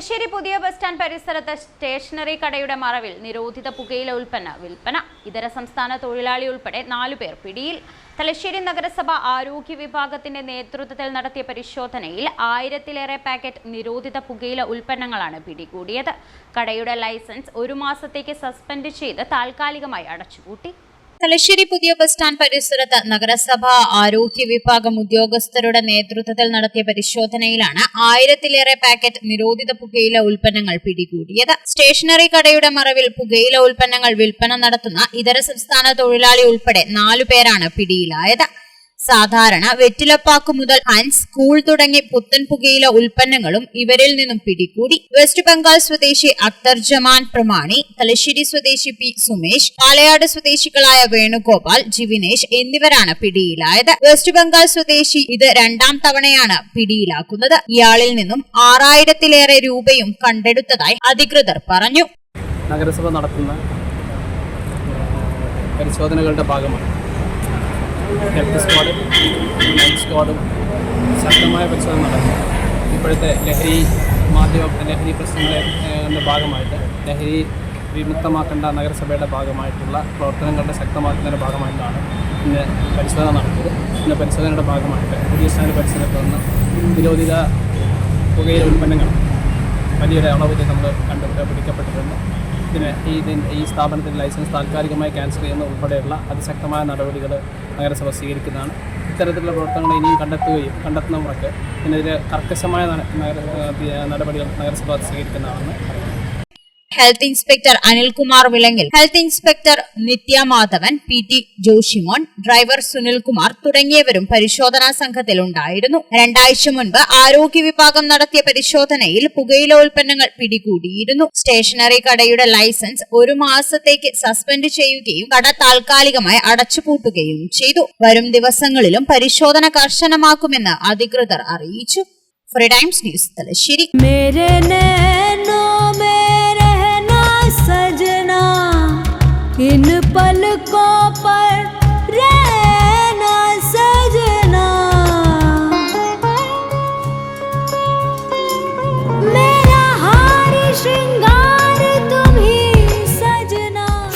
തലശ്ശേരി പുതിയ bus stand പരിസരത്ത് stationery കടയുടെ മറവിൽ നിരോധിത പുകയില ഉൽപ്പന്ന വിൽപ്പന. ഇതര സംസ്ഥാന തൊഴിലാളി ഉൾപ്പെടെ നാലുപേർ പിടിയിൽ. തലശ്ശേരി നഗരസഭ ആരോഗ്യ വിഭാഗത്തിന്റെ നേതൃത്വത്തിൽ നടത്തിയ പരിശോധനയിൽ ആയിരത്തിലേറെ പാക്കറ്റ് നിരോധിത പുകയില ഉൽപ്പന്നങ്ങളാണ് പിടികൂടിയത്. കടയുടെ ലൈസൻസ് ഒരു മാസത്തേക്ക് സസ്പെൻഡ് ചെയ്ത് താൽക്കാലികമായി അടച്ചുപൂട്ടി. തലശ്ശേരി പുതിയ ബസ് സ്റ്റാൻഡ് പരിസരത്ത് നഗരസഭ ആരോഗ്യ വിഭാഗം ഉദ്യോഗസ്ഥരുടെ നേതൃത്വത്തിൽ നടത്തിയ പരിശോധനയിലാണ് ആയിരത്തിലേറെ പാക്കറ്റ് നിരോധിത പുകയില ഉൽപ്പന്നങ്ങൾ പിടികൂടിയത്. സ്റ്റേഷനറി കടയുടെ മറവിൽ പുകയില ഉൽപ്പന്നങ്ങൾ വിൽപ്പന നടത്തുന്ന ഇതര സംസ്ഥാന തൊഴിലാളി ഉൾപ്പെടെ നാലു പേരാണ് പിടിയിലായത്. സാധാരണ വെറ്റിലപ്പാക്ക് മുതൽ ഹൻസ് കൂൾ തുടങ്ങി പുത്തൻ പുകയില ഉൽപ്പന്നങ്ങളും ഇവരിൽ നിന്നും പിടികൂടി. വെസ്റ്റ് ബംഗാൾ സ്വദേശി അക്തർ ജമാൻ പ്രമാണി തലശ്ശേരി സ്വദേശി പി സുമേഷ് പാലയാട് സ്വദേശികളായ വേണുഗോപാൽ ജിവിനേഷ് എന്നിവരാണ് പിടിയിലായത്. വെസ്റ്റ് ബംഗാൾ സ്വദേശി ഇത് രണ്ടാം തവണയാണ് പിടിയിലാക്കുന്നത്. ഇയാളിൽ നിന്നും ആറായിരത്തിലേറെ രൂപയും കണ്ടെടുത്തതായി അധികൃതർ പറഞ്ഞു. നഗരസഭ നടത്തുന്ന പരിശോധനകളുടെ ഭാഗമായി ഹെൽത്ത് സ്ക്വാഡും ലൈഫ് സ്ക്വാഡും ശക്തമായ പരിശോധന നടക്കും ഇപ്പോഴത്തെ ലഹരി മാധ്യമ ലഹരി പ്രശ്നങ്ങളുടെ ഭാഗമായിട്ട് ലഹരി വിമുക്തമാക്കേണ്ട നഗരസഭയുടെ ഭാഗമായിട്ടുള്ള പ്രവർത്തനങ്ങളുടെ ശക്തമാക്കുന്നതിന്റെ ഭാഗമായിട്ടാണ് ഇന്ന് പരിശോധന നടത്തിയത് ഇന്ന് പരിശോധനയുടെ ഭാഗമായിട്ട് പുതിയ സ്ഥാന പരിസരത്ത് നിന്ന് നിരോധിത പുകയില ഉൽപ്പന്നങ്ങൾ വലിയൊരു അളവിൽ നമ്മൾ കണ്ടു പിടിക്കപ്പെട്ടിട്ടുണ്ട്. ഇതിന് ഈ ഈ സ്ഥാപനത്തിന്റെ ലൈസൻസ് താൽക്കാലികമായി ക്യാൻസൽ ചെയ്യുന്ന ഉൾപ്പെടെയുള്ള അതിശക്തമായ നടപടികൾ നഗരസഭ സ്വീകരിക്കുന്നതാണ്. ഇത്തരത്തിലുള്ള പ്രവർത്തനങ്ങൾ ഇനിയും കണ്ടെത്തുകയും കണ്ടെത്തുന്നവർക്ക് ഇതിനെതിരെ കർക്കശമായ നടപടികൾ നഗരസഭ സ്വീകരിക്കുന്നതാണെന്ന് health inspector Anilkumar വിളങ്ങിൽ. Health inspector Nithya Madhavan P T Joshimon driver Sunilkumar തുടങ്ങിയവരും പരിശോധനാ സംഘത്തിൽ ഉണ്ടായിരുന്നു. രണ്ടാഴ്ച മുൻപ് ആരോഗ്യ വിഭാഗം നടത്തിയ പരിശോധനയിൽ പുകയില ഉൽപ്പന്നങ്ങൾ പിടികൂടിയിരുന്നു. സ്റ്റേഷനറി കടയുടെ ലൈസൻസ് ഒരു മാസത്തേക്ക് സസ്പെൻഡ് ചെയ്യുകയും കട താൽക്കാലികമായി അടച്ചുപൂട്ടുകയും ചെയ്തു. വരും ദിവസങ്ങളിലും പരിശോധന കർശനമാക്കുമെന്ന് അധികൃതർ അറിയിച്ചു. Free times news Thalassery.